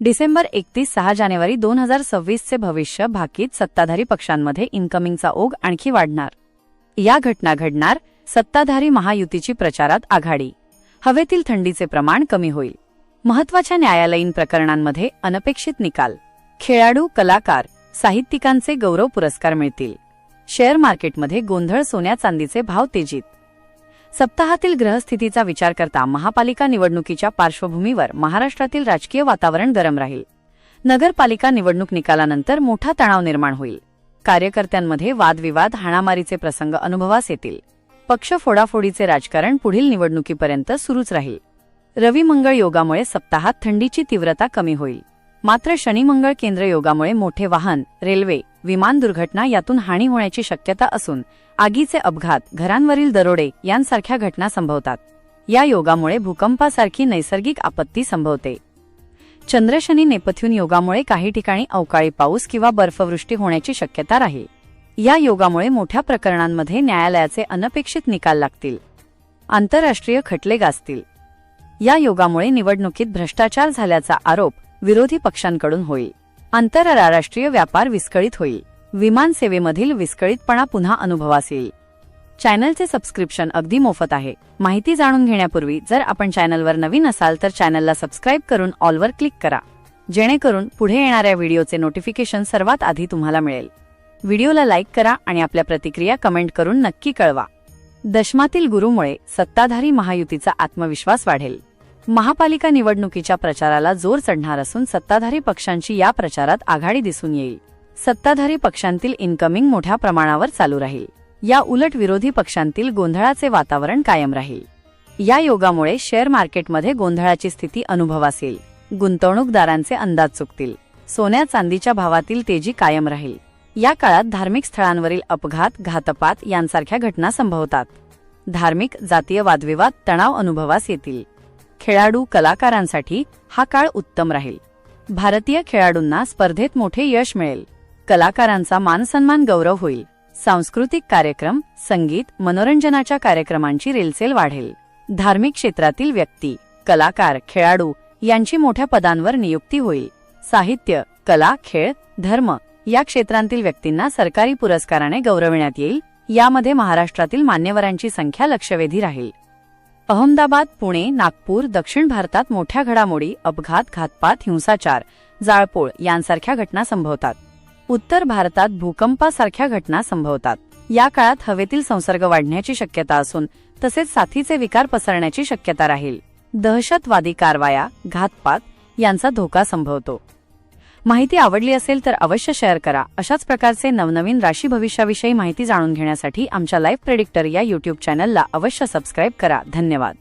डिसेंबर एकतीस सहा जानेवारी दोन हजार सव्वीसचे भविष्य भाकीत सत्ताधारी पक्षांमध्ये इन्कमिंगचा ओघ आणखी वाढणार. या घटना घडणार सत्ताधारी महायुतीची प्रचारात आघाडी. हवेतील थंडीचे प्रमाण कमी होईल. महत्त्वाच्या न्यायालयीन प्रकरणांमध्ये अनपेक्षित निकाल. खेळाडू कलाकार साहित्यिकांचे गौरव पुरस्कार मिळतील. शेअर मार्केटमध्ये गोंधळ सोन्या चांदीचे भाव तेजीत. सप्ताहातील ग्रहस्थितीचा विचार करता महापालिका निवडणुकीच्या पार्श्वभूमीवर महाराष्ट्रातील राजकीय वातावरण गरम राहील. नगरपालिका निवडणूक निकालानंतर मोठा तणाव निर्माण होईल. कार्यकर्त्यांमध्ये वादविवाद हाणामारीचे प्रसंग अनुभवास येतील. पक्ष फोडाफोडीचे राजकारण पुढील निवडणुकीपर्यंत सुरूच राहील. रवी मंगळ योगामुळे सप्ताहात थंडीची तीव्रता कमी होईल. मात्र शनिमंगळ केंद्र योगामुळे मोठे वाहन रेल्वे विमान दुर्घटना यातून हानी होण्याची शक्यता असून आगीचे अपघात घरांवरील दरोडे यांसारख्या घटना संभवतात. या योगामुळे भूकंपासारखी नैसर्गिक आपत्ती संभवते. चंद्रशनी नेपथ्यून योगामुळे काही ठिकाणी अवकाळी पाऊस किंवा बर्फवृष्टी होण्याची शक्यता राहील. या योगामुळे मोठ्या प्रकरणांमध्ये न्यायालयाचे अनपेक्षित निकाल लागतील. आंतरराष्ट्रीय खटले गाजतील. या योगामुळे निवडणुकीत भ्रष्टाचार झाल्याचा आरोप विरोधी पक्षांकडून होईल. आंतरराष्ट्रीय व्यापार विस्कळीत होईल. विमान सेवेमधील विस्कळीतपणा पुन्हा अनुभवास येईल चॅनलचे सबस्क्रिप्शन अगदी मोफत आहे. माहिती जाणून घेण्यापूर्वी जर आपण चॅनलवर नवीन असाल तर चॅनलला सबस्क्राईब करून ऑलवर क्लिक करा. जेणेकरून पुढे येणाऱ्या व्हिडिओचे नोटिफिकेशन सर्वात आधी तुम्हाला मिळेल. व्हिडिओला लाईक करा आणि आपल्या प्रतिक्रिया कमेंट करून नक्की कळवा. दशमातील गुरुमुळे सत्ताधारी महायुतीचा आत्मविश्वास वाढेल. महापालिका निवडणुकीच्या प्रचाराला जोर चढणार असून सत्ताधारी पक्षांची या प्रचारात आघाडी दिसून येईल. सत्ताधारी पक्षांतील इन्कमिंग मोठ्या प्रमाणावर चालू राहील. या उलट विरोधी पक्षांतील गोंधळाचे वातावरण कायम राहील. या योगामुळे शेअर मार्केटमध्ये गोंधळाची स्थिती अनुभवास येईल गुंतवणूकदारांचे अंदाज चुकतील. सोन्या चांदीच्या भावातील तेजी कायम राहील. या काळात धार्मिक स्थळांवरील अपघात घातपात यांसारख्या घटना संभवतात. धार्मिक जातीय वादविवाद तणाव अनुभवास येतील. खेळाडू कलाकारांसाठी हा काळ उत्तम राहील. भारतीय खेळाडूंना स्पर्धेत मोठे यश मिळेल. कलाकारांचा मानसन्मान गौरव होईल. सांस्कृतिक कार्यक्रम संगीत मनोरंजनाच्या कार्यक्रमांची रेलसेल वाढेल. धार्मिक क्षेत्रातील व्यक्ती कलाकार खेळाडू यांची मोठ्या पदांवर नियुक्ती होईल. साहित्य कला खेळ धर्म या क्षेत्रांतील व्यक्तींना सरकारी पुरस्काराने गौरविण्यात येईल. यामध्ये महाराष्ट्रातील मान्यवरांची संख्या लक्षवेधी राहील. अहमदाबाद पुणे नागपूर दक्षिण भारतात मोठ्या घडामोडी अपघात घातपात हिंसाचार जाळपोळ यांसारख्या घटना संभवतात. उत्तर भारतात भूकंपासारख्या घटना संभवतात. या काळात हवेतील संसर्ग वाढण्याची शक्यता असून तसेच साथीचे विकार पसरण्याची शक्यता राहील. दहशतवादी कारवाया घातपात यांचा धोका संभवतो. माहिती आवडली असेल तर अवश्य शेअर करा. अशाच प्रकारचे नवनवीन राशी भविष्याविषयी माहिती जाणून घेण्यासाठी आमच्या लाईव्ह प्रेडिक्टर या युट्यूब चॅनलला अवश्य सबस्क्राईब करा. धन्यवाद.